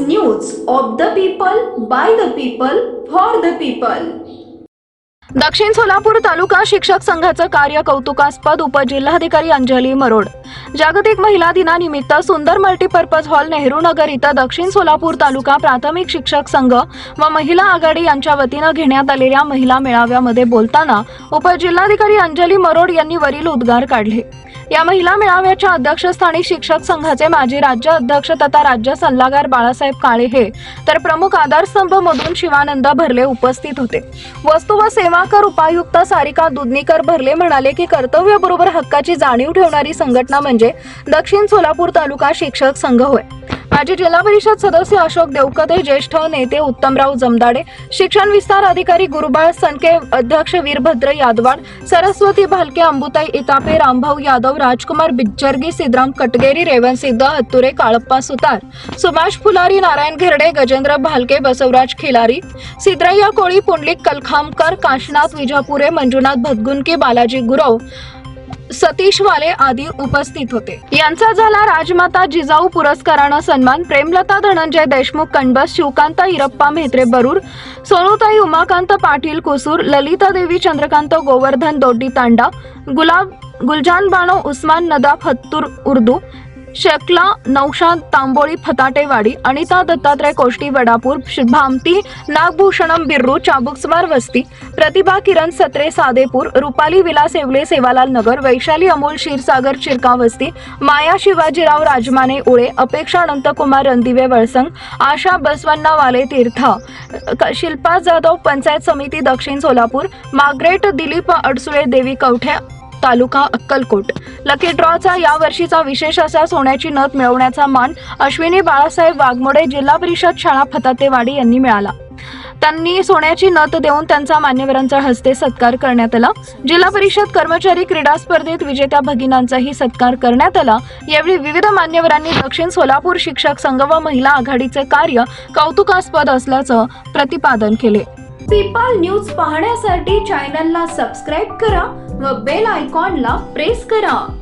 News of the people, by the people, for the people. दक्षिण सोलापूर तालुका शिक्षक संघाचं कार्य कौतुकास्पद उपजिल्हाधिकारी अंजली मरोड जागतिक महिला दिनानिमित्त सुंदर मल्टीपर्पज हॉल नेहरू नगर इथं दक्षिण सोलापूर तालुका प्राथमिक शिक्षक संघ व महिला आघाडी यांच्या वतीनं घेण्यात आलेल्या महिला मेळाव्यामध्ये बोलताना उपजिल्हाधिकारी अंजली मरोड यांनी वरील उद्गार काढले या महिला मेळाव्याच्या अध्यक्षस्थानी शिक्षक संघाचे माजी राज्य अध्यक्ष तथा राज्य सल्लागार बाळासाहेब काळे हे तर प्रमुख आधारस्तंभ मधून शिवानंद भरले उपस्थित होते. वस्तू व सेवा कर उपायुक्त सारिका दुधनीकर भरले म्हणाले की कर्तव्याबरोबर हक्काची जाणीव ठेवणारी संघटना म्हणजे दक्षिण सोलापूर तालुका शिक्षक संघ होय. माजी जिल्हा परिषद सदस्य अशोक देवकते ज्येष्ठ नेते उत्तमराव जमदाडे शिक्षण विस्तार अधिकारी गुरुबाळ सनके अध्यक्ष वीरभद्र यादवाड सरस्वती भालके अंबुताई इतापे रामभाऊ यादव राजकुमार बिज्जर्गी सिद्धराम कटगेरी रेवणसिद्ध हत्तुरे काळप्पा सुतार सुभाष फुलारी नारायण घेरडे गजेंद्र भालके बसवराज खिलारी सिद्रय्या कोळी पुंडलिक कलखामकर काशनाथ विजापुरे मंजुनाथ भदगुंके बालाजी गुरव सतीश वाले आदी उपस्थित होते. यांचा झाला राजमाता जिजाऊ पुरस्कारानं सन्मान. प्रेमलता धनंजय देशमुख कणबस शिवकांत इरप्पा म्हेत्रे बरूर सोनूताई उमाकांत पाटील कुसूर ललिता देवी चंद्रकांत गोवर्धन दोड्डी तांडा गुलाब गुलजान बानो उस्मान नदाफ हत्तूर उर्दू शकला नौशाद तांबोळी फताटेवाडी अनिता दत्तात्रय कोष्टी वडापूर श- भामती नागभूषणम बिर्रू चाबुकस्वार वस्ती प्रतिभा किरण सत्रे सादेपूर रुपाली विलास येवले सेवालाल नगर वैशाली अमोल क्षीरसागर चिरका वस्ती माया शिवाजीराव राजमाने उळे अपेक्षा अनंतकुमार रणदिवे वळसंग आशा बसवन्ना वाले तीर्थ क- शिल्पा जाधव पंचायत समिती दक्षिण सोलापूर मार्ग्रेट दिलीप अडसुळे देवी कवठे तालुका अक्कलकोट. लकी ड्रॉचा या वर्षीचा विशेष असा सोन्याची नथ मिळवण्याचा मान अश्विनी बाळासाहेब वाघमोडे जिल्हा परिषद शाळा फतातेवाडी यांनी मिळाला. त्यांनी सोन्याची नथ देऊन त्यांचा मान्यवरांच्या हस्ते सत्कार करण्यात आला. जिल्हा परिषद कर्मचारी क्रीडा स्पर्धेत विजेत्या भगिनांचाही सत्कार करण्यात आला. यावेळी विविध मान्यवरांनी दक्षिण सोलापूर शिक्षक संघ व महिला आघाडीचे कार्य कौतुकास्पद असल्याचं प्रतिपादन केले. पीपाल न्यूज पाहण्यासाठी चॅनलला सबस्क्राईब करा. व बेल आयकॉनला प्रेस करा.